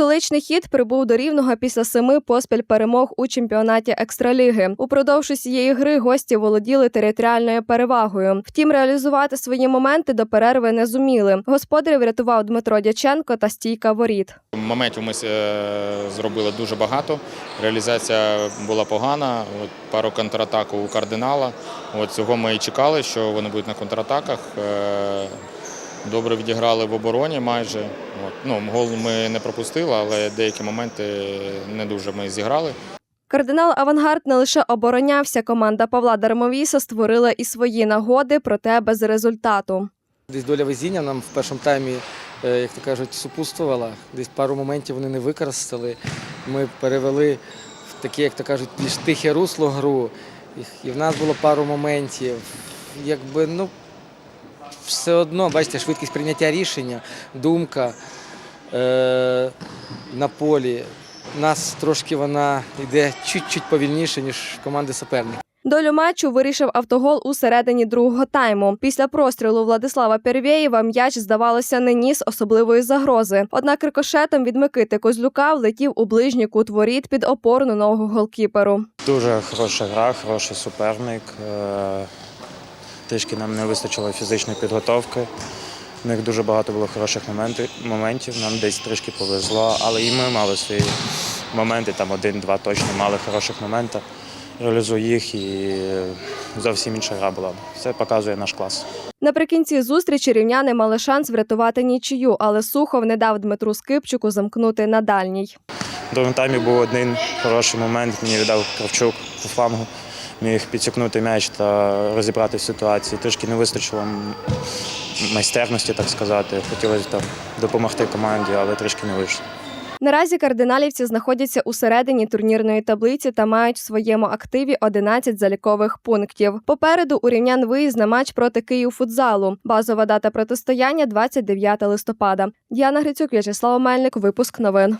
Столичний хід прибув до рівного після семи поспіль перемог у чемпіонаті екстраліги. Упродовж усієї гри гості володіли територіальною перевагою. Втім, реалізувати свої моменти до перерви не зуміли. Господарів врятував Дмитро Дяченко та стійка воріт. Моментів ми е, зробили дуже багато. Реалізація була погана. От пару контратак у кардинала. От цього ми і чекали, що вони будуть на контратаках. Е, Добре відіграли в обороні майже. От. Ну, гол ми не пропустили, але деякі моменти не дуже ми зіграли. Кардинал Авангард не лише оборонявся. Команда Павла Дармовіса створила і свої нагоди, проте без результату. Десь доля везіння нам в першому таймі, е, як то кажуть, супутствувала. Десь пару моментів вони не використали. Ми перевели в таке, як то кажуть, більш тихе русло гру. І- І в нас було пару моментів. Якби, ну, все одно, бачите, швидкість прийняття рішення, думка е, на полі. Нас трошки вона йде чуть-чуть повільніше, ніж команди суперника. Долю матчу вирішив автогол у середині другого тайму. Після прострілу Владислава Первєєва м'яч, здавалося, не ніс особливої загрози. Однак рикошетом від Микити Козлюка влетів у ближній кут воріт під опорну ногу голкіперу. Дуже хороша гра, хороший суперник. Трішки нам не вистачило фізичної підготовки. У них дуже багато було хороших моментів, моментів. Нам десь трішки повезло, але і ми мали свої моменти, там один-два точно мали хороших моменти. Реалізую їх і зовсім інша гра була. Це показує наш клас. Наприкінці зустрічі рівняни мали шанс врятувати нічию, але Сухов не дав Дмитру Скипчику замкнути на дальній. В другому таймі був один хороший момент, мені віддав Кравчук по флангу. Міг підсікнути м'яч та розібрати ситуацію. Трішки не вистачило майстерності, так сказати. Хотілося там допомогти команді, але трішки не вийшло. Наразі кардиналівці знаходяться у середині турнірної таблиці та мають в своєму активі 11 залікових пунктів. Попереду у рівнян виїзд на матч проти Київфутзалу. Базова дата протистояння 29 листопада. Діана Грицюк, В'ячеслав Мельник. Випуск новин.